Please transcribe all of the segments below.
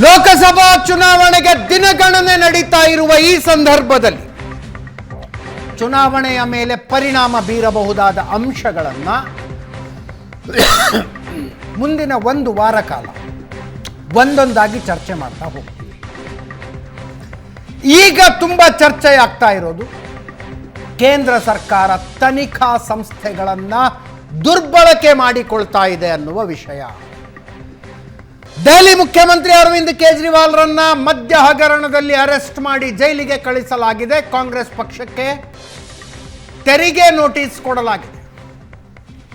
ಲೋಕಸಭಾ ಚುನಾವಣೆಗೆ ದಿನಗಣನೆ ನಡೀತಾ ಇರುವ ಈ ಸಂದರ್ಭದಲ್ಲಿ ಚುನಾವಣೆಯ ಮೇಲೆ ಪರಿಣಾಮ ಬೀರಬಹುದಾದ ಅಂಶಗಳನ್ನು ಮುಂದಿನ ಒಂದು ವಾರ ಕಾಲ ಒಂದೊಂದಾಗಿ ಚರ್ಚೆ ಮಾಡ್ತಾ ಹೋಗ್ತೀವಿ. ಈಗ ತುಂಬ ಚರ್ಚೆ ಆಗ್ತಾ ಇರೋದು ಕೇಂದ್ರ ಸರ್ಕಾರ ತನಿಖಾ ಸಂಸ್ಥೆಗಳನ್ನು ದುರ್ಬಳಕೆ ಮಾಡಿಕೊಳ್ತಾ ಇದೆ ಅನ್ನುವ ವಿಷಯ. ದೆಹಲಿ ಮುಖ್ಯಮಂತ್ರಿ ಅರವಿಂದ್ ಕೇಜ್ರಿವಾಲ್ರನ್ನ ಮದ್ಯ ಹಗರಣದಲ್ಲಿ ಅರೆಸ್ಟ್ ಮಾಡಿ ಜೈಲಿಗೆ ಕಳಿಸಲಾಗಿದೆ. ಕಾಂಗ್ರೆಸ್ ಪಕ್ಷಕ್ಕೆ ತೆರಿಗೆ ನೋಟಿಸ್ ಕೊಡಲಾಗಿದೆ.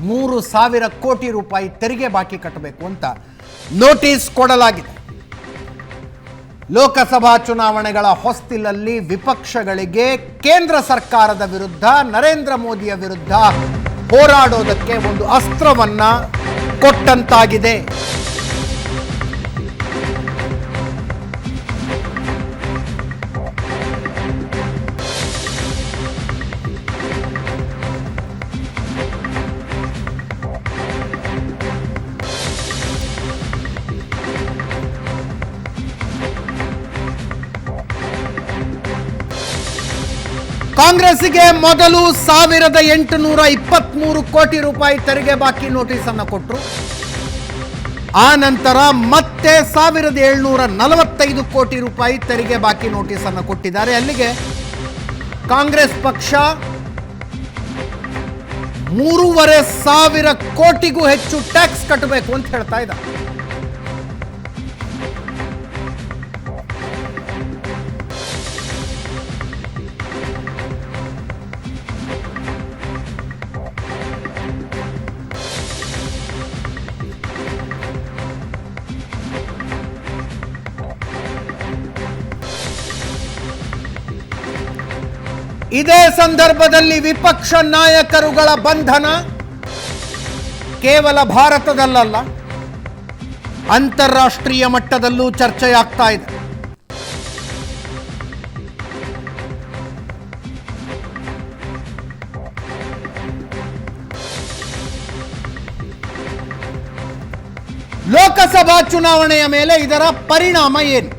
ಮೂರು ಸಾವಿರ ಕೋಟಿ ರೂಪಾಯಿ ತೆರಿಗೆ ಬಾಕಿ ಕಟ್ಟಬೇಕು ಅಂತ ನೋಟಿಸ್ ಕೊಡಲಾಗಿದೆ. ಲೋಕಸಭಾ ಚುನಾವಣೆಗಳ ಹೊಸ್ತಿಲಲ್ಲಿ ವಿಪಕ್ಷಗಳಿಗೆ ಕೇಂದ್ರ ಸರ್ಕಾರದ ವಿರುದ್ಧ, ನರೇಂದ್ರ ಮೋದಿಯ ವಿರುದ್ಧ ಹೋರಾಡೋದಕ್ಕೆ ಒಂದು ಅಸ್ತ್ರವನ್ನ ಕೊಟ್ಟಂತಾಗಿದೆ. ಕಾಂಗ್ರೆಸ್ಸಿಗೆ ಮೊದಲು ಸಾವಿರದ ಎಂಟುನೂರ ಇಪ್ಪತ್ತ್ಮೂರು ಕೋಟಿ ರೂಪಾಯಿ ತೆರಿಗೆ ಬಾಕಿ ನೋಟಿಸ್ ಅನ್ನು ಕೊಟ್ಟರು ಆ ನಂತರ ಮತ್ತೆ ಸಾವಿರದ ಏಳ್ನೂರ ನಲವತ್ತೈದು ಕೋಟಿ ರೂಪಾಯಿ ತೆರಿಗೆ ಬಾಕಿ ನೋಟಿಸ್ ಅನ್ನು ಕೊಟ್ಟಿದ್ದಾರೆ. ಅಲ್ಲಿಗೆ ಕಾಂಗ್ರೆಸ್ ಪಕ್ಷ ಮೂರುವರೆ ಸಾವಿರ ಕೋಟಿಗೂ ಹೆಚ್ಚು ಟ್ಯಾಕ್ಸ್ ಕಟ್ಟಬೇಕು ಅಂತ ಹೇಳ್ತಾ ಇದ್ದಾರೆ. ಇದೇ ಸಂದರ್ಭದಲ್ಲಿ ವಿಪಕ್ಷ ನಾಯಕರುಗಳ ಬಂಧನ ಕೇವಲ ಭಾರತದಲ್ಲಲ್ಲ, ಅಂತಾರಾಷ್ಟ್ರೀಯ ಮಟ್ಟದಲ್ಲೂ ಚರ್ಚೆಯಾಗ್ತಾ ಇದೆ. ಲೋಕಸಭಾ ಚುನಾವಣೆಯ ಮೇಲೆ ಇದರ ಪರಿಣಾಮ ಏನು?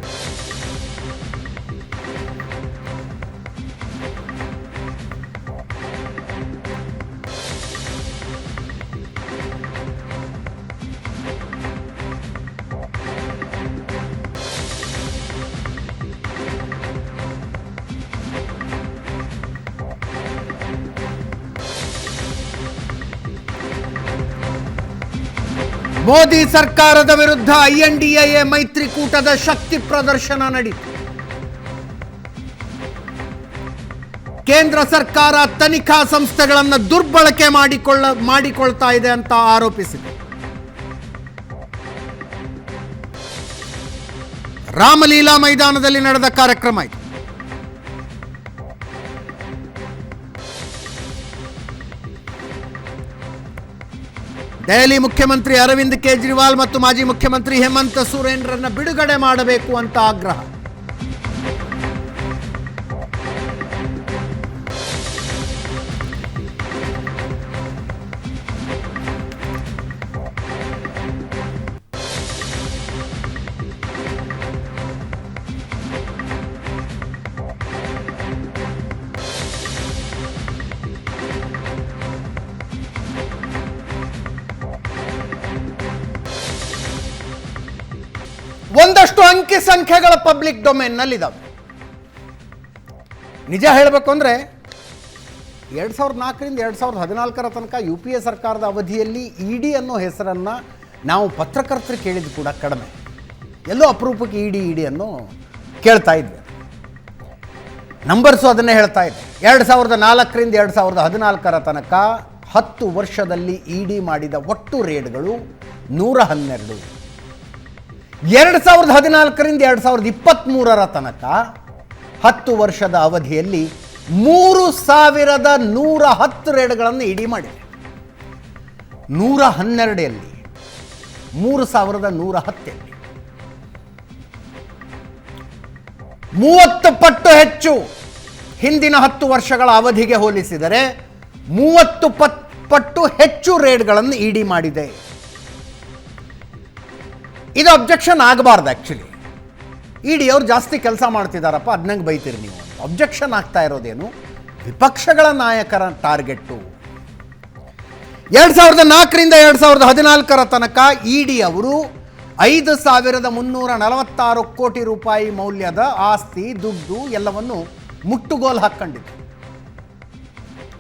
ಮೋದಿ ಸರ್ಕಾರದ ವಿರುದ್ಧ ಐಎನ್ಡಿಎ ಮೈತ್ರಿಕೂಟದ ಶಕ್ತಿ ಪ್ರದರ್ಶನ ನಡೀತು. ಕೇಂದ್ರ ಸರ್ಕಾರ ತನಿಖಾ ಸಂಸ್ಥೆಗಳನ್ನು ದುರ್ಬಳಕೆ ಮಾಡಿಕೊಳ್ಳ, ಮಾಡಿಕೊಳ್ತಾ ಇದೆ ಅಂತ ಆರೋಪಿಸಿದೆ. ರಾಮಲೀಲಾ ಮೈದಾನದಲ್ಲಿ ನಡೆದ ಕಾರ್ಯಕ್ರಮ ಇದು. ದೆಹಲಿ ಮುಖ್ಯಮಂತ್ರಿ ಅರವಿಂದ್ ಕೇಜ್ರಿವಾಲ್ ಮತ್ತು ಮಾಜಿ ಮುಖ್ಯಮಂತ್ರಿ ಹೇಮಂತ್ ಸೊರೇನ್ರನ್ನ ಬಿಡುಗಡೆ ಮಾಡಬೇಕು ಅಂತ ಆಗ್ರಹ. ಒಂದಷ್ಟು ಅಂಕಿ ಸಂಖ್ಯೆಗಳ ಪಬ್ಲಿಕ್ ಡೊಮೇನ್ನಲ್ಲಿದ್ದಾವೆ ನಿಜ ಹೇಳಬೇಕು ಅಂದರೆ ಎರಡು ಸಾವಿರದ ನಾಲ್ಕರಿಂದ ಎರಡು ಸಾವಿರದ ಹದಿನಾಲ್ಕರ ತನಕ ಯು ಪಿ ಎ ಸರ್ಕಾರದ ಅವಧಿಯಲ್ಲಿ ಇ ಡಿ ಅನ್ನೋ ಹೆಸರನ್ನು ನಾವು ಪತ್ರಕರ್ತರು ಕೇಳಿದ್ದು ಕೂಡ ಕಡಿಮೆ. ಎಲ್ಲೋ ಅಪರೂಪಕ್ಕೆ ಇ ಡಿ ಇ ಡಿ ಅನ್ನು ಕೇಳ್ತಾ ಇದ್ವಿ. ನಂಬರ್ಸು ಅದನ್ನೇ ಹೇಳ್ತಾ ಇದೆ ಎರಡು ಸಾವಿರದ ನಾಲ್ಕರಿಂದ ಎರಡು ಸಾವಿರದ ಹದಿನಾಲ್ಕರ ತನಕ ಹತ್ತು ವರ್ಷದಲ್ಲಿ ಇ ಡಿ ಮಾಡಿದ ಒಟ್ಟು ರೇಡ್ಗಳು ನೂರ ಹನ್ನೆರಡು. ಎರಡು ಸಾವಿರದ ಹದಿನಾಲ್ಕರಿಂದ ಎರಡು ಸಾವಿರದ ಇಪ್ಪತ್ತ್ಮೂರರ ತನಕ ಹತ್ತು ವರ್ಷದ ಅವಧಿಯಲ್ಲಿ ಮೂರು ಸಾವಿರದ ನೂರ ಹತ್ತು ರೇಡ್ಗಳನ್ನು ಇಡಿ ಮಾಡಿದೆ. ನೂರ ಹನ್ನೆರಡಲ್ಲಿ ಮೂರು ಸಾವಿರದ ನೂರ ಹತ್ತಲ್ಲಿ. ಮೂವತ್ತು ಪಟ್ಟು ಹೆಚ್ಚು ಹಿಂದಿನ ಹತ್ತು ವರ್ಷಗಳ ಅವಧಿಗೆ ಹೋಲಿಸಿದರೆ ಮೂವತ್ತು ಪಟ್ ಪಟ್ಟು ಹೆಚ್ಚು ರೇಡ್ಗಳನ್ನು ಇಡಿ ಮಾಡಿದೆ. ಇದು ಅಬ್ಜೆಕ್ಷನ್ ಆಗಬಾರ್ದು ಆ್ಯಕ್ಚುಲಿ ಇ ಡಿ ಅವ್ರು ಜಾಸ್ತಿ ಕೆಲಸ ಮಾಡ್ತಿದ್ದಾರಪ್ಪ ಅದನ್ನಂಗೆ ಬೈತೀರಿ ನೀವು. ಅಬ್ಜೆಕ್ಷನ್ ಆಗ್ತಾ ಇರೋದೇನು? ವಿಪಕ್ಷಗಳ ನಾಯಕರ ಟಾರ್ಗೆಟ್ಟು ಎರಡು ಸಾವಿರದ ನಾಲ್ಕರಿಂದ ಎರಡು ಸಾವಿರದ ಹದಿನಾಲ್ಕರ ತನಕ ಇ ಡಿ ಅವರು ಐದು ಸಾವಿರದ ಮುನ್ನೂರ ನಲವತ್ತಾರು ಕೋಟಿ ರೂಪಾಯಿ ಮೌಲ್ಯದ ಆಸ್ತಿ, ದುಡ್ಡು ಎಲ್ಲವನ್ನು ಮುಟ್ಟುಗೋಲು ಹಾಕ್ಕೊಂಡಿದ್ರು.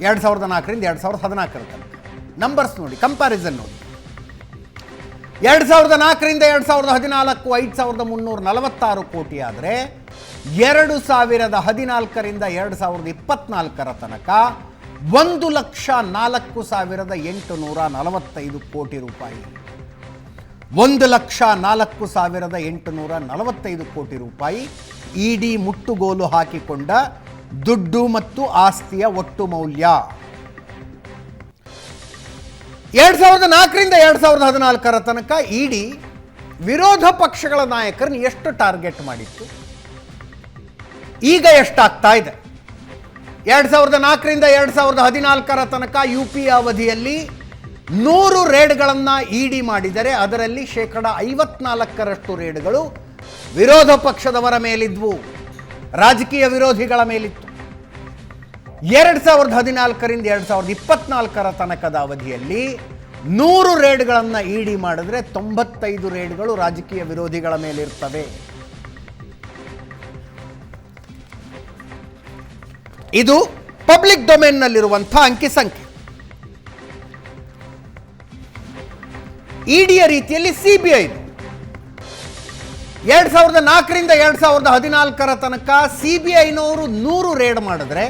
ಎರಡು ಸಾವಿರದ ನಾಲ್ಕರಿಂದ ಎರಡು ಸಾವಿರದ ಹದಿನಾಲ್ಕರ ತನಕ. ನಂಬರ್ಸ್ ನೋಡಿ ಕಂಪ್ಯಾರಿಸನ್ ನೋಡಿ. ಎರಡು ಸಾವಿರದ ನಾಲ್ಕರಿಂದ ಎರಡು ಸಾವಿರದ ಹದಿನಾಲ್ಕು, ಐದು ಸಾವಿರದ ಮುನ್ನೂರ ನಲವತ್ತಾರು ಕೋಟಿ ಆದರೆ ಎರಡು ಸಾವಿರದ ಹದಿನಾಲ್ಕರಿಂದ ಎರಡು ಸಾವಿರದ ಇಪ್ಪತ್ನಾಲ್ಕರ ತನಕ ಒಂದು ಲಕ್ಷ ನಾಲ್ಕು ಸಾವಿರದ ಎಂಟು ನೂರ ನಲವತ್ತೈದು ಕೋಟಿ ರೂಪಾಯಿ. ಒಂದು ಲಕ್ಷ ನಾಲ್ಕು ಸಾವಿರದ ಎಂಟುನೂರ ನಲವತ್ತೈದು ಕೋಟಿ ರೂಪಾಯಿ ಇಡಿ ಮುಟ್ಟುಗೋಲು ಹಾಕಿಕೊಂಡ ದುಡ್ಡು ಮತ್ತು ಆಸ್ತಿಯ ಒಟ್ಟು ಮೌಲ್ಯ. ಎರಡು ಸಾವಿರದ ನಾಲ್ಕರಿಂದ ಎರಡು ಸಾವಿರದ ಹದಿನಾಲ್ಕರ ತನಕ ಇಡಿ ವಿರೋಧ ಪಕ್ಷಗಳ ನಾಯಕರನ್ನು ಎಷ್ಟು ಟಾರ್ಗೆಟ್ ಮಾಡಿತ್ತು? ಈಗ ಎಷ್ಟಾಗ್ತಾ ಇದೆ? ಎರಡು ಸಾವಿರದ ನಾಲ್ಕರಿಂದ ಎರಡು ಸಾವಿರದ ಹದಿನಾಲ್ಕರ ತನಕ ಯು ಪಿ ಅವಧಿಯಲ್ಲಿ ನೂರು ರೇಡ್ಗಳನ್ನು ಇಡಿ ಮಾಡಿದರೆ ಅದರಲ್ಲಿ ಶೇಕಡ ಐವತ್ನಾಲ್ಕರಷ್ಟು ರೇಡ್ಗಳು ವಿರೋಧ ಪಕ್ಷದವರ ಮೇಲಿದ್ವು. ರಾಜಕೀಯ ವಿರೋಧಿಗಳ ಮೇಲಿತ್ತು. ಎರಡು ಸಾವಿರದ ಹದಿನಾಲ್ಕರಿಂದ ಎರಡ್ ಸಾವಿರದ ಇಪ್ಪತ್ನಾಲ್ಕರ ತನಕದ ಅವಧಿಯಲ್ಲಿ ನೂರು ರೇಡ್ಗಳನ್ನು ಇಡಿ ಮಾಡಿದ್ರೆ ತೊಂಬತ್ತೈದು ರೇಡ್ಗಳು ರಾಜಕೀಯ ವಿರೋಧಿಗಳ ಮೇಲಿರ್ತವೆ. ಇದು ಪಬ್ಲಿಕ್ ಡೊಮೇನ್ನಲ್ಲಿರುವಂಥ ಅಂಕಿ ಸಂಖ್ಯೆ. ಇಡಿಯ ರೀತಿಯಲ್ಲಿ ಸಿಬಿಐ ಎರಡ್ ಸಾವಿರದ ನಾಲ್ಕರಿಂದ ಎರಡು ಸಾವಿರದ ಹದಿನಾಲ್ಕರ ತನಕ ಸಿಬಿಐನವರು ನೂರು ರೇಡ್ ಮಾಡಿದ್ರೆ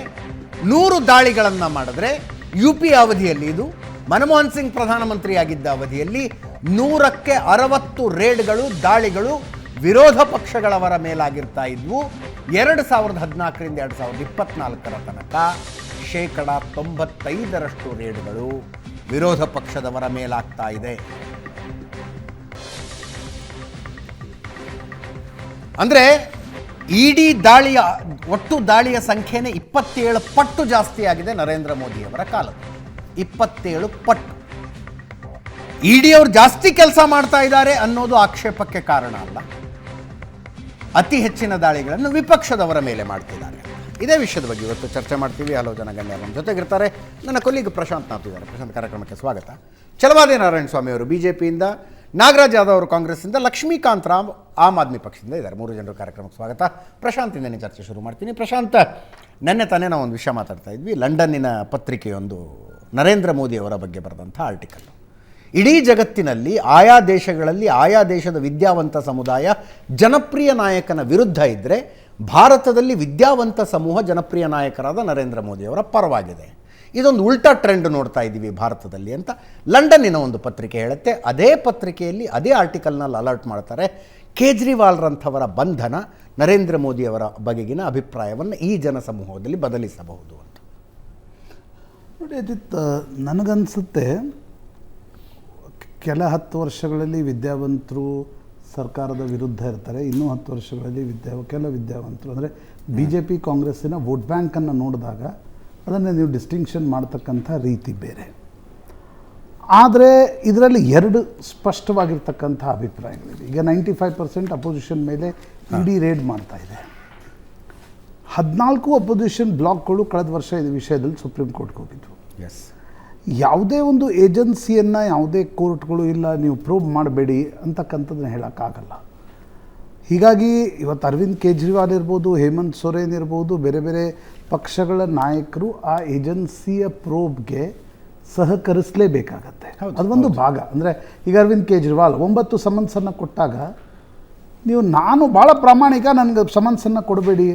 ನೂರು ದಾಳಿಗಳನ್ನು ಮಾಡಿದ್ರೆ ಯು ಪಿ ಅವಧಿಯಲ್ಲಿ ಇದು, ಮನಮೋಹನ್ ಸಿಂಗ್ ಪ್ರಧಾನಮಂತ್ರಿಯಾಗಿದ್ದ ಅವಧಿಯಲ್ಲಿ ನೂರಕ್ಕೆ ಅರವತ್ತು ರೇಡ್ಗಳು, ದಾಳಿಗಳು ವಿರೋಧ ಪಕ್ಷಗಳವರ ಮೇಲಾಗಿರ್ತಾ ಇದ್ವು. ಎರಡು ಸಾವಿರದ ಹದಿನಾಲ್ಕರಿಂದ ಎರಡು ಸಾವಿರದ ಇಪ್ಪತ್ನಾಲ್ಕರ ತನಕ ಶೇಕಡ ತೊಂಬತ್ತೈದರಷ್ಟು ರೇಡ್ಗಳು ವಿರೋಧ ಪಕ್ಷದವರ ಮೇಲಾಗ್ತಾ ಇದೆ. ಅಂದರೆ ಇಡೀ ದಾಳಿಯ, ಒಟ್ಟು ದಾಳಿಯ ಸಂಖ್ಯೆನೇ ಇಪ್ಪತ್ತೇಳು ಪಟ್ಟು ಜಾಸ್ತಿ ಆಗಿದೆ ನರೇಂದ್ರ ಮೋದಿಯವರ ಕಾಲ. ಇಪ್ಪತ್ತೇಳು ಪಟ್ಟು. ಇಡಿ ಅವರು ಜಾಸ್ತಿ ಕೆಲಸ ಮಾಡ್ತಾ ಇದ್ದಾರೆ ಅನ್ನೋದು ಆಕ್ಷೇಪಕ್ಕೆ ಕಾರಣ ಅಲ್ಲ. ಅತಿ ಹೆಚ್ಚಿನ ದಾಳಿಗಳನ್ನು ವಿಪಕ್ಷದವರ ಮೇಲೆ ಮಾಡ್ತಿದ್ದಾರೆ. ಇದೇ ವಿಷಯದ ಬಗ್ಗೆ ಇವತ್ತು ಚರ್ಚೆ ಮಾಡ್ತೀವಿ. ಹಲವು ಜನ ಗಣ್ಯರು ನಮ್ಮ ಜೊತೆಗಿರ್ತಾರೆ ನನ್ನ ಕೊಲ್ಲಿಗೆ ಪ್ರಶಾಂತ್ ನಾಥ್ ಇದ್ದಾರೆ ಪ್ರಶಾಂತ್ ಕಾರ್ಯಕ್ರಮಕ್ಕೆ ಸ್ವಾಗತ. ಚಲವಾದಿ ನಾರಾಯಣ ಸ್ವಾಮಿ ಅವರು ಬಿ ಜೆ ನಾಗರಾಜ್ ಯಾದವ್ ಅವರು ಕಾಂಗ್ರೆಸ್ಸಿಂದ, ಲಕ್ಷ್ಮೀಕಾಂತ್ ರಾಮ್ ಆಮ್ ಆದ್ಮಿ ಪಕ್ಷದಿಂದ ಇದ್ದಾರೆ. ಮೂರು ಜನರು ಕಾರ್ಯಕ್ರಮಕ್ಕೆ ಸ್ವಾಗತ. ಪ್ರಶಾಂತಿಂದನೇ ಚರ್ಚೆ ಶುರು ಮಾಡ್ತೀನಿ. ಪ್ರಶಾಂತ್, ನೆನ್ನೆ ತಾನೇ ನಾವು ಒಂದು ವಿಷಯ ಮಾತಾಡ್ತಾ ಇದ್ವಿ. ಲಂಡನ್ನಿನ ಪತ್ರಿಕೆಯೊಂದು ನರೇಂದ್ರ ಮೋದಿಯವರ ಬಗ್ಗೆ ಬರೆದಂಥ ಆರ್ಟಿಕಲ್ ಇಡೀ ಜಗತ್ತಿನಲ್ಲಿ ಆಯಾ ದೇಶಗಳಲ್ಲಿ ಆಯಾ ದೇಶದ ವಿದ್ಯಾವಂತ ಸಮುದಾಯ ಜನಪ್ರಿಯ ನಾಯಕನ ವಿರುದ್ಧ ಇದ್ದರೆ ಭಾರತದಲ್ಲಿ ವಿದ್ಯಾವಂತ ಸಮೂಹ ಜನಪ್ರಿಯ ನಾಯಕರಾದ ನರೇಂದ್ರ ಮೋದಿಯವರ ಪರವಾಗಿದೆ. ಇದೊಂದು ಉಲ್ಟಾ ಟ್ರೆಂಡ್ ನೋಡ್ತಾ ಇದ್ದೀವಿ ಭಾರತದಲ್ಲಿ ಅಂತ ಲಂಡನ್ನಿನ ಒಂದು ಪತ್ರಿಕೆ ಹೇಳುತ್ತೆ. ಅದೇ ಪತ್ರಿಕೆಯಲ್ಲಿ ಅದೇ ಆರ್ಟಿಕಲ್ನಲ್ಲಿ ಅಲರ್ಟ್ ಮಾಡ್ತಾರೆ ಕೇಜ್ರಿವಾಲ್ರಂಥವರ ಬಂಧನ ನರೇಂದ್ರ ಮೋದಿಯವರ ಬಗೆಗಿನ ಅಭಿಪ್ರಾಯವನ್ನು ಈ ಜನಸಮೂಹದಲ್ಲಿ ಬದಲಿಸಬಹುದು ಅಂತ. ನೋಡಿ ಅಜಿತ್ ನನಗನ್ಸುತ್ತೆ ಕೆಲ ಹತ್ತು ವರ್ಷಗಳಲ್ಲಿ ವಿದ್ಯಾವಂತರು ಸರ್ಕಾರದ ವಿರುದ್ಧ ಇರ್ತಾರೆ ಇನ್ನೂ ಹತ್ತು ವರ್ಷಗಳಲ್ಲಿ ವಿದ್ಯಾ ಕೆಲ ವಿದ್ಯಾವಂತರು. ಅಂದರೆ ಬಿ ಜೆ ಪಿ ಕಾಂಗ್ರೆಸ್ಸಿನ ವೋಟ್ ಬ್ಯಾಂಕನ್ನು ನೋಡಿದಾಗ ಅದನ್ನು ನೀವು ಡಿಸ್ಟಿಂಕ್ಷನ್ ಮಾಡ್ತಕ್ಕಂಥ ರೀತಿ ಬೇರೆ. ಆದರೆ ಇದರಲ್ಲಿ ಎರಡು ಸ್ಪಷ್ಟವಾಗಿರ್ತಕ್ಕಂಥ ಅಭಿಪ್ರಾಯಗಳಿವೆ. ಈಗ ನೈಂಟಿ ಫೈವ್ ಪರ್ಸೆಂಟ್ ಅಪೋಸಿಷನ್ ಮೇಲೆ ಇಡಿ ರೇಡ್ ಮಾಡ್ತಾ ಇದೆ. ಹದಿನಾಲ್ಕು ಅಪೋಸಿಷನ್ ಬ್ಲಾಕ್ಗಳು ಕಳೆದ ವರ್ಷ ಇದು ವಿಷಯದಲ್ಲಿ ಸುಪ್ರೀಂ ಕೋರ್ಟ್ಗೆ ಹೋಗಿದ್ವು. ಎಸ್ ಯಾವುದೇ ಒಂದು ಏಜೆನ್ಸಿಯನ್ನು ಯಾವುದೇ ಕೋರ್ಟ್ಗಳು ಇಲ್ಲ ನೀವು ಪ್ರೂವ್ ಮಾಡಬೇಡಿ ಅಂತಕ್ಕಂಥದ್ದನ್ನ ಹೇಳೋಕ್ಕಾಗಲ್ಲ. ಹೀಗಾಗಿ ಇವತ್ತು ಅರವಿಂದ್ ಕೇಜ್ರಿವಾಲ್ ಇರ್ಬೋದು ಹೇಮಂತ್ ಸೊರೇನ್ ಇರ್ಬೋದು ಬೇರೆ ಬೇರೆ ಪಕ್ಷಗಳ ನಾಯಕರು ಆ ಏಜೆನ್ಸಿಯ ಪ್ರೋಬ್ಗೆ ಸಹಕರಿಸಲೇಬೇಕಾಗತ್ತೆ. ಅದೊಂದು ಭಾಗ. ಅಂದರೆ ಈಗ ಅರವಿಂದ್ ಕೇಜ್ರಿವಾಲ್ ಒಂಬತ್ತು ಸಮನ್ಸನ್ನು ಕೊಟ್ಟಾಗ ನೀವು ನಾನು ಭಾಳ ಪ್ರಾಮಾಣಿಕ ನನಗೆ ಸಮನ್ಸನ್ನು ಕೊಡಬೇಡಿ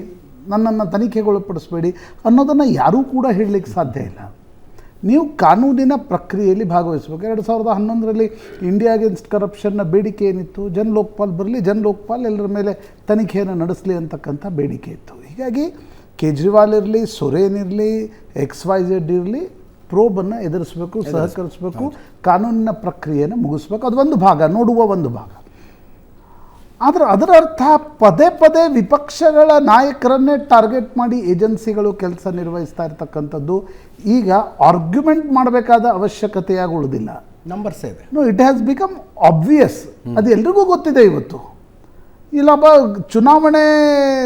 ನನ್ನನ್ನು ತನಿಖೆಗೊಳಪಡಿಸ್ಬೇಡಿ ಅನ್ನೋದನ್ನು ಯಾರೂ ಕೂಡ ಹೇಳಲಿಕ್ಕೆ ಸಾಧ್ಯ ಇಲ್ಲ. ನೀವು ಕಾನೂನಿನ ಪ್ರಕ್ರಿಯೆಯಲ್ಲಿ ಭಾಗವಹಿಸಬೇಕು. ಎರಡು ಸಾವಿರದ ಹನ್ನೊಂದರಲ್ಲಿ ಇಂಡಿಯಾ ಅಗೇನ್ಸ್ಟ್ ಕರಪ್ಷನ್ನ ಬೇಡಿಕೆ ಏನಿತ್ತು? ಜನ್ ಲೋಕ್ಪಾಲ್ ಬರಲಿ ಜನ್ ಲೋಕ್ಪಾಲ್ ಎಲ್ಲರ ಮೇಲೆ ತನಿಖೆಯನ್ನು ನಡೆಸಲಿ ಅಂತಕ್ಕಂಥ ಬೇಡಿಕೆ ಇತ್ತು. ಹೀಗಾಗಿ ಕೇಜ್ರಿವಾಲ್ ಇರಲಿ ಸೊರೇನ್ ಇರಲಿ ಎಕ್ಸ್ ವೈ ಝೆಡ್ ಇರಲಿ ಪ್ರೋಬನ್ನು ಎದುರಿಸಬೇಕು ಸಹಕರಿಸಬೇಕು ಕಾನೂನಿನ ಪ್ರಕ್ರಿಯೆಯನ್ನು ಮುಗಿಸ್ಬೇಕು. ಅದು ಒಂದು ಭಾಗ ನೋಡುವ ಒಂದು ಭಾಗ. ಆದರೆ ಅದರ ಅರ್ಥ ಪದೇ ಪದೇ ವಿಪಕ್ಷಗಳ ನಾಯಕರನ್ನೇ ಟಾರ್ಗೆಟ್ ಮಾಡಿ ಏಜೆನ್ಸಿಗಳು ಕೆಲಸ ನಿರ್ವಹಿಸ್ತಾ ಇರ್ತಕ್ಕಂಥದ್ದು ಈಗ ಆರ್ಗ್ಯುಮೆಂಟ್ ಮಾಡಬೇಕಾದ ಅವಶ್ಯಕತೆಯಾಗಿ ಉಳಿದಿಲ್ಲ ನಂಬರ್ ಇದೆ no it has become obvious ಅದು ಎಲ್ರಿಗೂ ಗೊತ್ತಿದೆ ಇವತ್ತು. ಇಲ್ಲಪ್ಪ ಚುನಾವಣೆ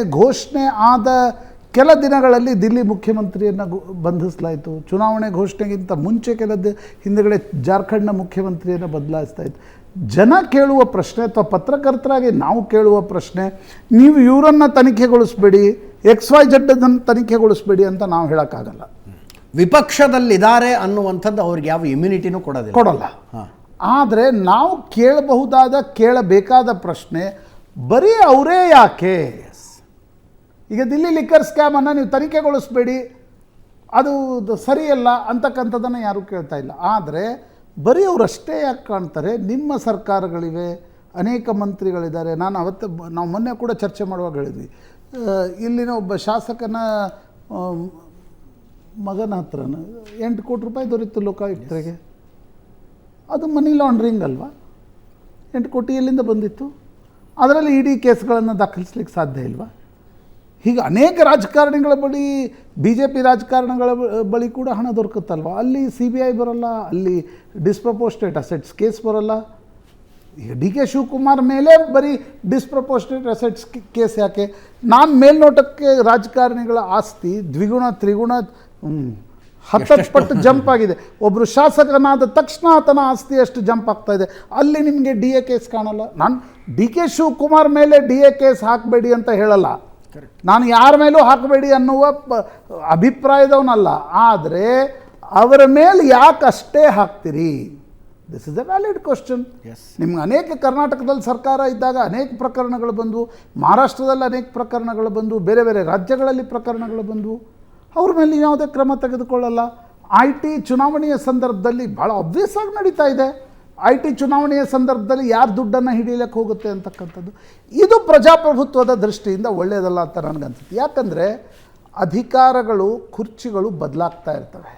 ಘೋಷಣೆ ಆದ ಕೆಲ ದಿನಗಳಲ್ಲಿ ದಿಲ್ಲಿ ಮುಖ್ಯಮಂತ್ರಿಯನ್ನು ಬಂಧಿಸಲಾಯಿತು. ಚುನಾವಣೆ ಘೋಷಣೆಗಿಂತ ಮುಂಚೆ ಕೆಲ ದಿ- ಹಿಂದುಗಡೆ ಜಾರ್ಖಂಡ್ನ ಮುಖ್ಯಮಂತ್ರಿಯನ್ನು ಬದಲಾಯಿಸ್ತಾ ಇತ್ತು. ಜನ ಕೇಳುವ ಪ್ರಶ್ನೆ ಅಥವಾ ಪತ್ರಕರ್ತರಾಗಿ ನಾವು ಕೇಳುವ ಪ್ರಶ್ನೆ ನೀವು ಇವರನ್ನು ತನಿಖೆಗೊಳಿಸ್ಬೇಡಿ ಎಕ್ಸ್ ವೈ ಜಡ್ಡದನ್ನು ತನಿಖೆಗೊಳಿಸ್ಬೇಡಿ ಅಂತ ನಾವು ಹೇಳೋಕ್ಕಾಗಲ್ಲ. ವಿಪಕ್ಷದಲ್ಲಿದ್ದಾರೆ ಅನ್ನುವಂಥದ್ದು ಅವ್ರಿಗೆ ಯಾವ ಇಮ್ಯುನಿಟಿನೂ ಕೊಡೋದಿಲ್ಲ. ಕೊಡಲ್ಲ. ಆದರೆ ನಾವು ಕೇಳಬಹುದಾದ ಕೇಳಬೇಕಾದ ಪ್ರಶ್ನೆ ಬರೀ ಅವರೇ ಯಾಕೆ? ಈಗ ದಿಲ್ಲಿ ಲಿಕ್ಕರ್ ಸ್ಕ್ಯಾಮನ್ನು ನೀವು ತನಿಖೆಗೊಳಿಸ್ಬೇಡಿ ಅದು ಸರಿಯಲ್ಲ ಅಂತಕ್ಕಂಥದ್ದನ್ನು ಯಾರೂ ಕೇಳ್ತಾ ಇಲ್ಲ. ಆದರೆ ಬರೀ ಅವರಷ್ಟೇ ಯಾಕೆ ಕಾಣ್ತಾರೆ? ನಿಮ್ಮ ಸರ್ಕಾರಗಳಿವೆ ಅನೇಕ ಮಂತ್ರಿಗಳಿದ್ದಾರೆ. ನಾನು ಅವತ್ತು ನಾವು ಮೊನ್ನೆ ಕೂಡ ಚರ್ಚೆ ಮಾಡುವಾಗ ಹೇಳಿದ್ವಿ. ಇಲ್ಲಿನ ಒಬ್ಬ ಶಾಸಕನ ಮಗನ ಹತ್ರ ಎಂಟು ಕೋಟಿ ರೂಪಾಯಿ ದೊರೀತು ಲೋಕಾಯುಕ್ತರಿಗೆ. ಅದು ಮನಿ ಲಾಂಡ್ರಿಂಗ್ ಅಲ್ವಾ? ಎಂಟು ಕೋಟಿ ಎಲ್ಲಿಂದ ಬಂದಿತ್ತು? ಅದರಲ್ಲಿ ಇಡೀ ಕೇಸ್ಗಳನ್ನು ದಾಖಲಿಸ್ಲಿಕ್ಕೆ ಸಾಧ್ಯ ಇಲ್ವಾ? ಹೀಗೆ ಅನೇಕ ರಾಜಕಾರಣಿಗಳ ಬಳಿ ಬಿ ಜೆ ಪಿ ರಾಜಕಾರಣಿಗಳ ಬಳಿ ಕೂಡ ಹಣ ದೊರಕುತ್ತಲ್ವ? ಅಲ್ಲಿ ಸಿ ಬಿ ಐ ಬರೋಲ್ಲ ಅಲ್ಲಿ ಡಿಸ್ಪ್ರಪೋಸ್ಟೆಡ್ ಅಸೆಟ್ಸ್ ಕೇಸ್ ಬರೋಲ್ಲ. ಈಗ ಡಿ ಕೆ ಶಿವಕುಮಾರ್ ಮೇಲೆ ಬರೀ ಡಿಸ್ಪ್ರಪೋಸ್ಟೇಟ್ ಅಸೆಟ್ಸ್ ಕೇಸ್ ಯಾಕೆ? ನಾನು ಮೇಲ್ನೋಟಕ್ಕೆ ರಾಜಕಾರಣಿಗಳ ಆಸ್ತಿ ದ್ವಿಗುಣ ತ್ರಿಗುಣ ಹತ್ತು ಹತ್ತತ್ತು ಪಟ್ಟು ಜಂಪ್ ಆಗಿದೆ. ಒಬ್ಬರು ಶಾಸಕನಾದ ತಕ್ಷಣ ಆತನ ಆಸ್ತಿ ಅಷ್ಟು ಜಂಪ್ ಆಗ್ತಾ ಇದೆ. ಅಲ್ಲಿ ನಿಮಗೆ ಡಿ ಎ ಕೇಸ್ ಕಾಣಲ್ಲ. ನಾನು ಡಿ ಕೆ ಶಿವಕುಮಾರ್ ಮೇಲೆ ಡಿ ಎ ಕೇಸ್ ಹಾಕಬೇಡಿ ಅಂತ ಹೇಳಲ್ಲ. ನಾನು ಯಾರ ಮೇಲೂ ಹಾಕಬೇಡಿ ಅನ್ನುವ ಅಭಿಪ್ರಾಯದವನಲ್ಲ. ಆದರೆ ಅವರ ಮೇಲೆ ಯಾಕೆ ಅಷ್ಟೇ ಹಾಕ್ತೀರಿ? This is a valid question yes ನಿಮ್ಗೆ ಅನೇಕ ಕರ್ನಾಟಕದಲ್ಲಿ ಸರ್ಕಾರ ಇದ್ದಾಗ ಅನೇಕ ಪ್ರಕರಣಗಳು ಬಂದವು ಮಹಾರಾಷ್ಟ್ರದಲ್ಲಿ ಅನೇಕ ಪ್ರಕರಣಗಳು ಬಂದವು ಬೇರೆ ಬೇರೆ ರಾಜ್ಯಗಳಲ್ಲಿ ಪ್ರಕರಣಗಳು ಬಂದವು ಅವ್ರ ಮೇಲೆ ಯಾವುದೇ ಕ್ರಮ ತೆಗೆದುಕೊಳ್ಳಲ್ಲ. ಐ ಟಿ ಚುನಾವಣೆಯ ಸಂದರ್ಭದಲ್ಲಿ ಭಾಳ ಆಬ್ವಿಯಸ್ ಆಗಿ ನಡೀತಾ ಇದೆ. ಐ ಟಿ ಚುನಾವಣೆಯ ಸಂದರ್ಭದಲ್ಲಿ ಯಾರು ದುಡ್ಡನ್ನು ಹಿಡಿಯಲಿಕ್ಕೆ ಹೋಗುತ್ತೆ ಅಂತಕ್ಕಂಥದ್ದು. ಇದು ಪ್ರಜಾಪ್ರಭುತ್ವದ ದೃಷ್ಟಿಯಿಂದ ಒಳ್ಳೆಯದಲ್ಲ ಅಂತ ನನಗನ್ಸುತ್ತೆ. ಯಾಕಂದರೆ ಅಧಿಕಾರಗಳು ಕುರ್ಚಿಗಳು ಬದಲಾಗ್ತಾ ಇರ್ತವೆ.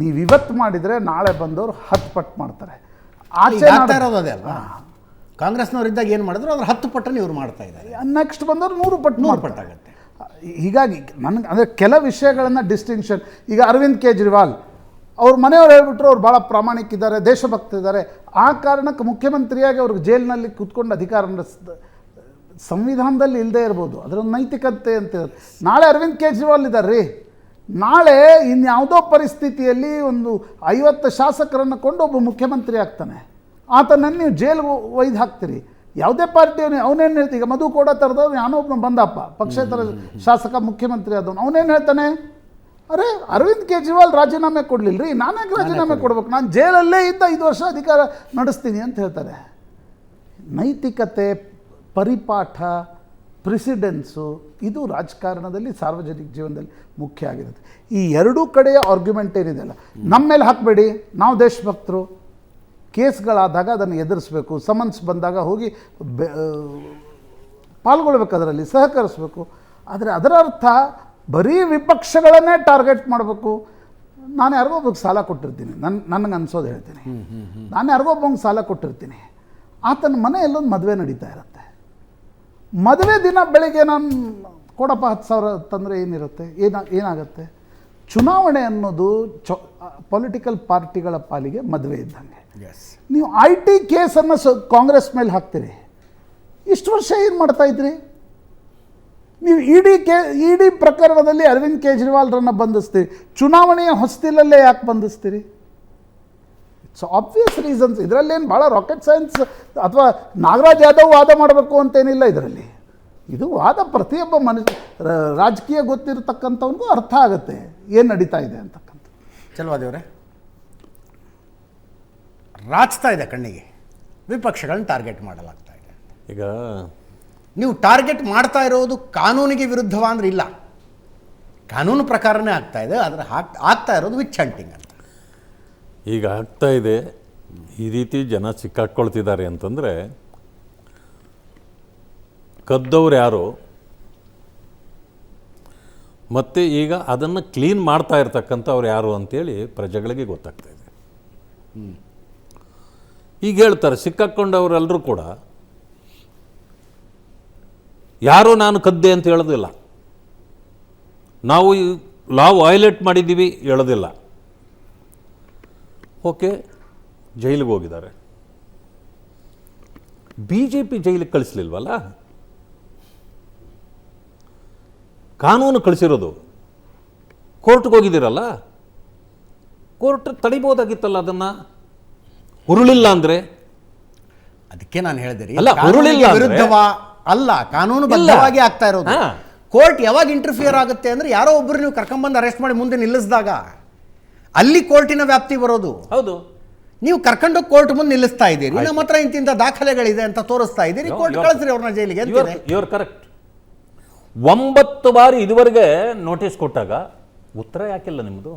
ನೀವು ಇವತ್ತು ಮಾಡಿದರೆ ನಾಳೆ ಬಂದವರು ಹತ್ತು ಪಟ್ಟು ಮಾಡ್ತಾರೆ. ಆಚೆ ಅದೇ ಅಲ್ವಾ? ಕಾಂಗ್ರೆಸ್ನವ್ರು ಇದ್ದಾಗ ಏನು ಮಾಡಿದ್ರು? ಅದ್ರ ಹತ್ತು ಪಟ್ಟನ್ನು ಇವ್ರು ಮಾಡ್ತಾ ಇದ್ದಾರೆ. ನೆಕ್ಸ್ಟ್ ಬಂದವರು ನೂರು ಪಟ್ಟು ನೂರು ಪಟ್ಟಾಗತ್ತೆ. ಹೀಗಾಗಿ ನನಗೆ ಅಂದರೆ ಕೆಲ ವಿಷಯಗಳನ್ನು ಡಿಸ್ಟಿಂಕ್ಷನ್ ಈಗ ಅರವಿಂದ್ ಕೇಜ್ರಿವಾಲ್ ಅವ್ರ ಮನೆಯವ್ರು ಹೇಳ್ಬಿಟ್ರು, ಅವ್ರು ಭಾಳ ಪ್ರಾಮಾಣಿಕ ಇದ್ದಾರೆ, ದೇಶಭಕ್ತ ಇದ್ದಾರೆ. ಆ ಕಾರಣಕ್ಕೆ ಮುಖ್ಯಮಂತ್ರಿಯಾಗಿ ಅವ್ರಿಗೆ ಜೈಲಿನಲ್ಲಿ ಕೂತ್ಕೊಂಡು ಅಧಿಕಾರ ನಡೆಸಿದ ಸಂವಿಧಾನದಲ್ಲಿ ಇಲ್ಲದೆ ಇರ್ಬೋದು. ಅದರೊಂದು ನೈತಿಕತೆ ಅಂತ. ನಾಳೆ ಅರವಿಂದ್ ಕೇಜ್ರಿವಾಲ್ ಇದ್ದಾರೆ ರೀ. ನಾಳೆ ಇನ್ಯಾವುದೋ ಪರಿಸ್ಥಿತಿಯಲ್ಲಿ ಒಂದು ಐವತ್ತು ಶಾಸಕರನ್ನು ಕೊಂಡು ಒಬ್ಬ ಮುಖ್ಯಮಂತ್ರಿ ಆಗ್ತಾನೆ. ಆತನನ್ನು ನೀವು ಜೈಲಿಗೆ ಒಯ್ದು ಹಾಕ್ತೀರಿ. ಯಾವುದೇ ಪಾರ್ಟಿಯವನು ಅವನೇನು ಹೇಳ್ತೀವಿ ಈಗ ಮಧು ಕೂಡ ಥರದ ಯಾನೋ ಒಬ್ಬನು ಬಂದಪ್ಪ. ಪಕ್ಷೇತರ ಶಾಸಕ, ಮುಖ್ಯಮಂತ್ರಿ ಆದವನು, ಅವನೇನು ಹೇಳ್ತಾನೆ? ಅರೆ ಅರವಿಂದ್ ಕೇಜ್ರಿವಾಲ್ ರಾಜೀನಾಮೆ ಕೊಡಲಿಲ್ಲ ರೀ ನಾನೇ ರಾಜೀನಾಮೆ ಕೊಡ್ಬೇಕು? ನಾನು ಜೈಲಲ್ಲೇ ಇದ್ದ ಐದು ವರ್ಷ ಅಧಿಕಾರ ನಡೆಸ್ತೀನಿ ಅಂತ ಹೇಳ್ತಾರೆ. ನೈತಿಕತೆ ಪರಿಪಾಠ ಪ್ರೆಸಿಡೆನ್ಸು ಇದು ರಾಜಕಾರಣದಲ್ಲಿ ಸಾರ್ವಜನಿಕ ಜೀವನದಲ್ಲಿ ಮುಖ್ಯ ಆಗಿರುತ್ತೆ. ಈ ಎರಡೂ ಕಡೆಯ ಆರ್ಗ್ಯುಮೆಂಟ್ ಏನಿದೆಯಲ್ಲ ನಮ್ಮ ಮೇಲೆ ಹಾಕಬೇಡಿ. ನಾವು ದೇಶಭಕ್ತರು. ಕೇಸ್ಗಳಾದಾಗ ಅದನ್ನು ಎದುರಿಸಬೇಕು. ಸಮನ್ಸ್ ಬಂದಾಗ ಹೋಗಿ ಬೆ- ಪಾಲ್ಗೊಳ್ಬೇಕು ಅದರಲ್ಲಿ ಸಹಕರಿಸಬೇಕು. ಆದರೆ ಅದರ ಅರ್ಥ ಬರೀ ವಿಪಕ್ಷಗಳನ್ನೇ ಟಾರ್ಗೆಟ್ ಮಾಡಬೇಕು. ನಾನು ಯಾರಿಗೋ ಒಬ್ಬಗೆ ಸಾಲ ಕೊಟ್ಟಿರ್ತೀನಿ. ನನ್ನ ನನಗೆ ಅನ್ಸೋದು ಹೇಳ್ತೀನಿ. ನಾನು ಯಾರಿಗೋ ಒಬ್ಬಂಗೆ ಸಾಲ ಕೊಟ್ಟಿರ್ತೀನಿ. ಆತನ ಮನೆಯಲ್ಲೊಂದು ಮದುವೆ ನಡೀತಾ ಇರುತ್ತೆ. ಮದುವೆ ದಿನ ಬೆಳಿಗ್ಗೆ ನಾನು ಕೊಡಪ್ಪ ಹತ್ತು ಸಾವಿರ ತಂದರೆ ಏನಿರುತ್ತೆ? ಏನ ಏನಾಗುತ್ತೆ? ಚುನಾವಣೆ ಅನ್ನೋದು ಚೊ ಪೊಲಿಟಿಕಲ್ ಪಾರ್ಟಿಗಳ ಪಾಲಿಗೆ ಮದುವೆ ಇದ್ದಂಗೆ. ಎಸ್ ನೀವು ಐ ಟಿ ಕೇಸನ್ನು ಸ ಕಾಂಗ್ರೆಸ್ ಮೇಲೆ ಹಾಕ್ತೀರಿ. ಇಷ್ಟು ವರ್ಷ ಏನು ಮಾಡ್ತಾ ಇದ್ರಿ? ನೀವು ಇಡಿ ಕೇ ಇಡಿ ಪ್ರಕರಣದಲ್ಲಿ ಅರವಿಂದ್ ಕೇಜ್ರಿವಾಲ್ರನ್ನು ಬಂಧಿಸ್ತೀರಿ. ಚುನಾವಣೆಯ ಹೊಸ್ತಿಲಲ್ಲೇ ಯಾಕೆ ಬಂಧಿಸ್ತೀರಿ? ಇಟ್ಸ್ ಆಬ್ವಿಯಸ್ ರೀಸನ್ಸ್ ಇದರಲ್ಲೇನು ಭಾಳ ರಾಕೆಟ್ ಸೈನ್ಸ್ ಅಥವಾ ನಾಗರಾಜ್ ಯಾದವ್ ವಾದ ಮಾಡಬೇಕು ಅಂತೇನಿಲ್ಲ ಇದರಲ್ಲಿ. ಇದು ವಾದ ಪ್ರತಿಯೊಬ್ಬ ಮನುಷ್ಯ ರಾಜಕೀಯ ಗೊತ್ತಿರತಕ್ಕಂಥವನಿಗೂ ಅರ್ಥ ಆಗುತ್ತೆ. ಏನು ನಡೀತಾ ಇದೆ ಅಂತಕ್ಕಂಥ. ಚಲವಾದೇವ್ರೆ ರಾಚ್ತಾ ಇದೆ ಕಣ್ಣಿಗೆ. ವಿಪಕ್ಷಗಳನ್ನ ಟಾರ್ಗೆಟ್ ಮಾಡಲಾಗ್ತಾ ಇದೆ. ಈಗ ನೀವು ಟಾರ್ಗೆಟ್ ಮಾಡ್ತಾ ಇರೋದು ಕಾನೂನಿಗೆ ವಿರುದ್ಧವ ಅಂದ್ರೆ ಇಲ್ಲ. ಕಾನೂನು ಪ್ರಕಾರನೇ ಆಗ್ತಾ ಇದೆ ಆದರೆ ಹಾಕ್ ಆಗ್ತಾ ಇರೋದು ವಿಚ್ ಹಂಟಿಂಗ್ ಅಂತ. ಈಗ ಆಗ್ತಾ ಇದೆ ಈ ರೀತಿ ಜನ ಸಿಕ್ಕಾಕ್ಕೊಳ್ತಿದ್ದಾರೆ ಅಂತಂದರೆ ಕದ್ದವ್ರು ಯಾರು? ಮತ್ತು ಈಗ ಅದನ್ನು ಕ್ಲೀನ್ ಮಾಡ್ತಾ ಇರ್ತಕ್ಕಂಥವ್ರು ಯಾರು ಅಂತೇಳಿ ಪ್ರಜೆಗಳಿಗೆ ಗೊತ್ತಾಗ್ತಾ ಇದೆ. ಈಗ ಹೇಳ್ತಾರೆ ಸಿಕ್ಕಾಕ್ಕೊಂಡವರೆಲ್ಲರೂ ಕೂಡ ಯಾರೂ ನಾನು ಕದ್ದೆ ಅಂತ ಹೇಳೋದಿಲ್ಲ. ನಾವು ಲಾ ವಾಯ್ಲೆಟ್ ಮಾಡಿದ್ದೀವಿ ಹೇಳೋದಿಲ್ಲ. ಓಕೆ ಜೈಲಿಗೆ ಹೋಗಿದ್ದಾರೆ. ಬಿ ಜೆ ಪಿ ಜೈಲಿಗೆ ಕಳಿಸ್ಲಿಲ್ವಲ್ಲ? ಕಾನೂನು ಕಳಿಸಿರೋದು. ಕೋರ್ಟ್ಗೆ ಹೋಗಿದ್ದೀರಲ್ಲ? ಕೋರ್ಟ್ ತಡಿಬೋದಾಗಿತ್ತಲ್ಲ ಅದನ್ನು? ಉರುಳಿಲ್ಲ ಅಂದರೆ? ಅದಕ್ಕೆ ನಾನು ಹೇಳಿದೆ ಅಲ್ಲ ಉರುಳಿಲ್ಲ ಅಲ್ಲ ಕಾನೂನುಬದ್ಧವಾಗಿ ಆಗ್ತಾ ಇರೋದು. ಕೋರ್ಟ್ ಯಾವಾಗ ಇಂಟರ್ಫಿಯರ್ ಆಗುತ್ತೆ ಅಂದ್ರೆ ಯಾರೋ ಒಬ್ಬರು ನೀವು ಕರ್ಕೊಂಬಂದು ಅರೆಸ್ಟ್ ಮಾಡಿ ಮುಂದೆ ನಿಲ್ಲಿಸಿದಾಗ ಅಲ್ಲಿ ಕೋರ್ಟಿನ ವ್ಯಾಪ್ತಿ ಬರೋದು. ಹೌದು. ನೀವು ಕರ್ಕೊಂಡು ಕೋರ್ಟ್ ಮುಂದೆ ನಿಲ್ಲಿಸ್ತಾ ಇದ್ದೀರಿ. ನಮ್ಮ ಹತ್ರ ಇಂತಿಂತ ದಾಖಲೆಗಳಿದೆ ಅಂತ ತೋರಿಸ್ತಾ ಇದ್ದೀರಿ. ಕೋರ್ಟ್ ಕಳಿಸ್ರಿ ಅವ್ರನ್ನ ಜೈಲಿಗೆ. ಯುವರ್ ಕರೆಕ್ಟ್ ಒಂಬತ್ತು ಬಾರಿ ಇದುವರೆಗೆ ನೋಟಿಸ್ ಕೊಟ್ಟಾಗ ಉತ್ತರ ಯಾಕಿಲ್ಲ ನಿಮ್ಮದು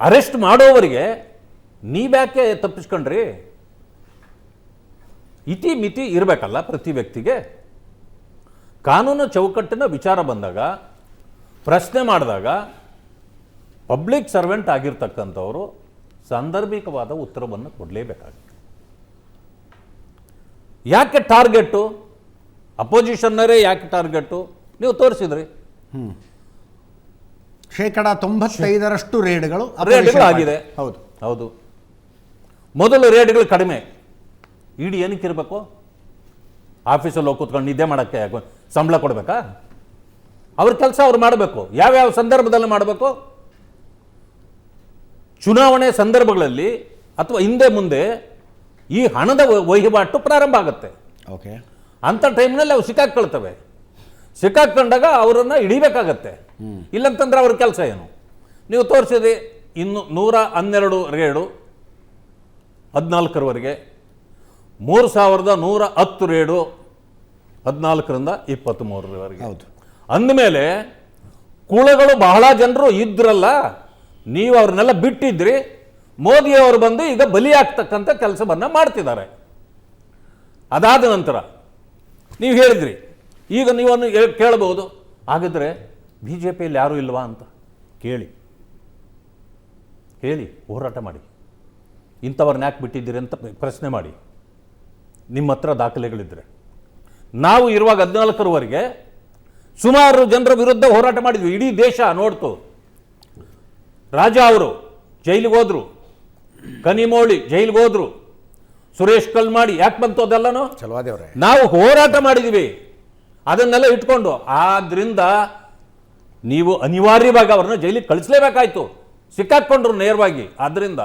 ಅರೆಸ್ಟ್ ಮಾಡೋವರಿಗೆ ನೀವ್ಯಾಕೆ ತಪ್ಪಿಸ್ಕೊಂಡ್ರಿ? ಇತಿ ಮಿತಿ ಇರಬೇಕಲ್ಲ ಪ್ರತಿ ವ್ಯಕ್ತಿಗೆ? ಕಾನೂನು ಚೌಕಟ್ಟಿನ ವಿಚಾರ ಬಂದಾಗ ಪ್ರಶ್ನೆ ಮಾಡಿದಾಗ ಪಬ್ಲಿಕ್ ಸರ್ವೆಂಟ್ ಆಗಿರ್ತಕ್ಕಂಥವರು ಸಾಂದರ್ಭಿಕವಾದ ಉತ್ತರವನ್ನು ಕೊಡಲೇಬೇಕಾಗುತ್ತೆ. ಯಾಕೆ ಟಾರ್ಗೆಟ್ಟು? ಅಪೋಸಿಷನ್ನರೇ ಯಾಕೆ ಟಾರ್ಗೆಟ್ಟು? ನೀವು ತೋರಿಸಿದ್ರಿ. ಶೇಕಡ ತೊಂಬತ್ತೈದರಷ್ಟು ರೇಡ್ಗಳು ರೇಡ್ಗಳು ಆಗಿದೆ. ಹೌದು. ಹೌದು. ಮೊದಲು ರೇಡ್ಗಳು ಕಡಿಮೆ. ಇಡಿ ಏನಕ್ಕೆ ಇರಬೇಕು? ಆಫೀಸಲ್ಲಿ ಹೋಗಿ ಕೂತ್ಕೊಂಡು ನಿದ್ದೆ ಮಾಡೋಕ್ಕೆ ಸಂಬಳ ಕೊಡಬೇಕಾ? ಅವ್ರ ಕೆಲಸ ಅವ್ರು ಮಾಡಬೇಕು. ಯಾವ್ಯಾವ ಸಂದರ್ಭದಲ್ಲಿ ಮಾಡಬೇಕು? ಚುನಾವಣೆ ಸಂದರ್ಭಗಳಲ್ಲಿ ಅಥವಾ ಹಿಂದೆ ಮುಂದೆ ಈ ಹಣದ ವಹಿವಾಟು ಪ್ರಾರಂಭ ಆಗುತ್ತೆ. ಓಕೆ. ಅಂಥ ಟೈಮ್ನಲ್ಲಿ ಅವು ಸಿಕ್ಕಾಕ್ಕೊಳ್ತವೆ. ಸಿಕ್ಕಾಕೊಂಡಾಗ ಅವರನ್ನು ಹಿಡಿಬೇಕಾಗತ್ತೆ. ಇಲ್ಲಂತಂದ್ರೆ ಅವ್ರ ಕೆಲಸ ಏನು? ನೀವು ತೋರಿಸಿದ್ರಿ ಇನ್ನು ನೂರ ಹನ್ನೆರಡು ರೇಡು ಹದಿನಾಲ್ಕರವರೆಗೆ ಮೂರು ಸಾವಿರದ ನೂರ ಹತ್ತು ರೇಡು ಹದಿನಾಲ್ಕರಿಂದ ಇಪ್ಪತ್ತ್ಮೂರರವರೆಗೆ. ಹೌದು. ಅಂದಮೇಲೆ ಕುಳಗಳು ಬಹಳ ಜನರು ಇದ್ರಲ್ಲ ನೀವು ಅವ್ರನ್ನೆಲ್ಲ ಬಿಟ್ಟಿದ್ರಿ ಮೋದಿಯವರು ಬಂದು ಈಗ ಬಲಿಯಾಗ್ತಕ್ಕಂಥ ಕೆಲಸವನ್ನು ಮಾಡ್ತಿದ್ದಾರೆ. ಅದಾದ ನಂತರ ನೀವು ಹೇಳಿದ್ರಿ ಈಗ ನೀವನ್ನು ಕೇಳಬಹುದು. ಹಾಗಿದ್ರೆ ಬಿ ಜೆ ಪಿಯಲ್ಲಿ ಯಾರೂ ಇಲ್ವಾ ಅಂತ ಕೇಳಿ. ಹೇಳಿ ಹೋರಾಟ ಮಾಡಿ. ಇಂಥವ್ರನ್ನ ಯಾಕೆ ಬಿಟ್ಟಿದ್ದೀರಿ ಅಂತ ಪ್ರಶ್ನೆ ಮಾಡಿ. ನಿಮ್ಮ ಹತ್ರ ದಾಖಲೆಗಳಿದ್ದರೆ ನಾವು ಇರುವಾಗ ಹದಿನಾಲ್ಕರವರೆಗೆ ಸುಮಾರು ಜನರ ವಿರುದ್ಧ ಹೋರಾಟ ಮಾಡಿದ್ವಿ. ಇಡೀ ದೇಶ ನೋಡ್ತು. ರಾಜ ಅವರು ಜೈಲಿಗೆ ಹೋದ್ರು. ಕನಿಮೋಳಿ ಜೈಲಿಗೆ ಹೋದ್ರು. ಸುರೇಶ್ ಕಲ್ಮಾಡಿ ಯಾಕೆ ಬಂತು ಅದೆಲ್ಲನೂ? ನಾವು ಹೋರಾಟ ಮಾಡಿದ್ವಿ. ಅದನ್ನೆಲ್ಲ ಇಟ್ಕೊಂಡು. ಆದ್ರಿಂದ ನೀವು ಅನಿವಾರ್ಯವಾಗಿ ಅವ್ರನ್ನ ಜೈಲಿಗೆ ಕಳಿಸ್ಲೇಬೇಕಾಯ್ತು. ಸಿಕ್ಕಾಕ್ಕೊಂಡ್ರು ನೇರವಾಗಿ. ಆದ್ರಿಂದ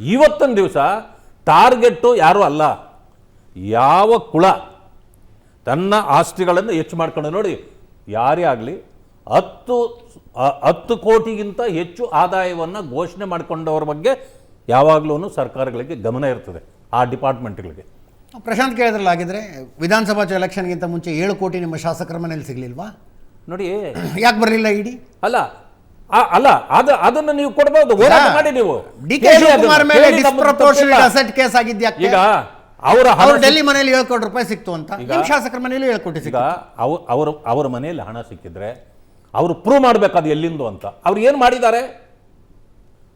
ಇವತ್ತೊಂದು ದಿವಸ ಟಾರ್ಗೆಟ್ಟು ಯಾರೂ ಅಲ್ಲ. ಯಾವ ಕುಳ ತನ್ನ ಆಸ್ತಿಗಳನ್ನು ಹೆಚ್ಚು ಮಾಡ್ಕೊಂಡು ನೋಡಿ ಯಾರೇ ಆಗಲಿ ಹತ್ತು ಹತ್ತು ಕೋಟಿಗಿಂತ ಹೆಚ್ಚು ಆದಾಯವನ್ನು ಘೋಷಣೆ ಮಾಡಿಕೊಂಡವ್ರ ಬಗ್ಗೆ ಯಾವಾಗಲೂ ಸರ್ಕಾರಗಳಿಗೆ ಗಮನ ಇರ್ತದೆ ಆ ಡಿಪಾರ್ಟ್ಮೆಂಟ್ಗಳಿಗೆ. ಪ್ರಶಾಂತ್ ಕೇಳಿದ್ರಲ್ಲ ಆಗಿದ್ರೆ ವಿಧಾನಸಭಾ ಎಲೆಕ್ಷನ್ಗಿಂತ ಮುಂಚೆ ಏಳು ಕೋಟಿ ನಿಮ್ಮ ಶಾಸಕರ ಮನೇಲಿ ಸಿಗಲಿಲ್ವಾ? ನೋಡಿ ಯಾಕೆ ಬರಲಿಲ್ಲ ಇಡಿ? ಅಲ್ಲ ಅಲ್ಲ ಅದು ಅದನ್ನ ನೀವು ಕೊಡಬಹುದು ಮಾಡಿ ನೀವು. ಡಿ ಕೆ ಶಿವಕುಮಾರ್ ಮೇಲೆ ಡಿಸ್ಪ್ರಪೋರ್ಷನಲ್ ಅಸೆಟ್ ಕೇಸ್ ಆಗಿದ್ಯಾಕೆ ಈಗ ಅವರ ಡೆಲ್ಲಿ ಮನೆಯಲ್ಲಿ ಏಳು ಕೋಟಿ ರೂಪಾಯಿ ಸಿಕ್ತು ಅಂತ. ಈಗ- ನಿಮ್ಮ ಶಾಸಕರ ಮನೆಯಲ್ಲಿ ಏಳು ಕೋಟಿ ಸಿಕ್ಕ ಅವರ ಅವರ ಮನೆಯಲ್ಲಿ ಹಣ ಸಿಕ್ಕಿದ್ರೆ ಅವರು ಪ್ರೂವ್ ಮಾಡಬೇಕಾದ ಎಲ್ಲಿಂದು ಅಂತ. ಅವ್ರು ಏನು ಮಾಡಿದ್ದಾರೆ?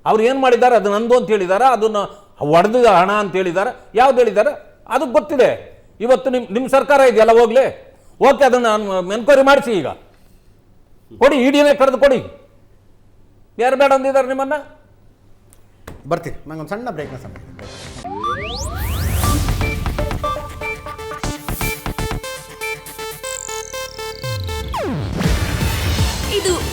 ಅವ್ರು ಏನು ಮಾಡಿದ್ದಾರೆ? ಅದು ನಂದು ಅಂತ ಹೇಳಿದಾರ? ಅದನ್ನ ಒಡೆದ ಹಣ ಅಂತ ಹೇಳಿದ್ದಾರೆ ಯಾವ್ದು ಹೇಳಿದ್ದಾರೆ ಅದು ಗೊತ್ತಿದೆ. ಇವತ್ತು ನಿಮ್ ನಿಮ್ಮ ಸರ್ಕಾರ ಇದೆಯಲ್ಲ ಹೋಗ್ಲಿ. ಓಕೆ ಅದನ್ನ ಎನ್ಕ್ವೈರಿ ಮಾಡಿಸಿ ಈಗ. ಕೊಡಿ ಇಡಿನೇ ಕರೆದು ಕೊಡಿ. ಯಾರು ಬೇಡ ಅಂದಿದ್ದಾರೆ ನಿಮ್ಮನ್ನ? ಬರ್ತೀನಿ ನಂಗೊಂದು ಸಣ್ಣ ಬ್ರೇಕ್ನ ಸಮಯ.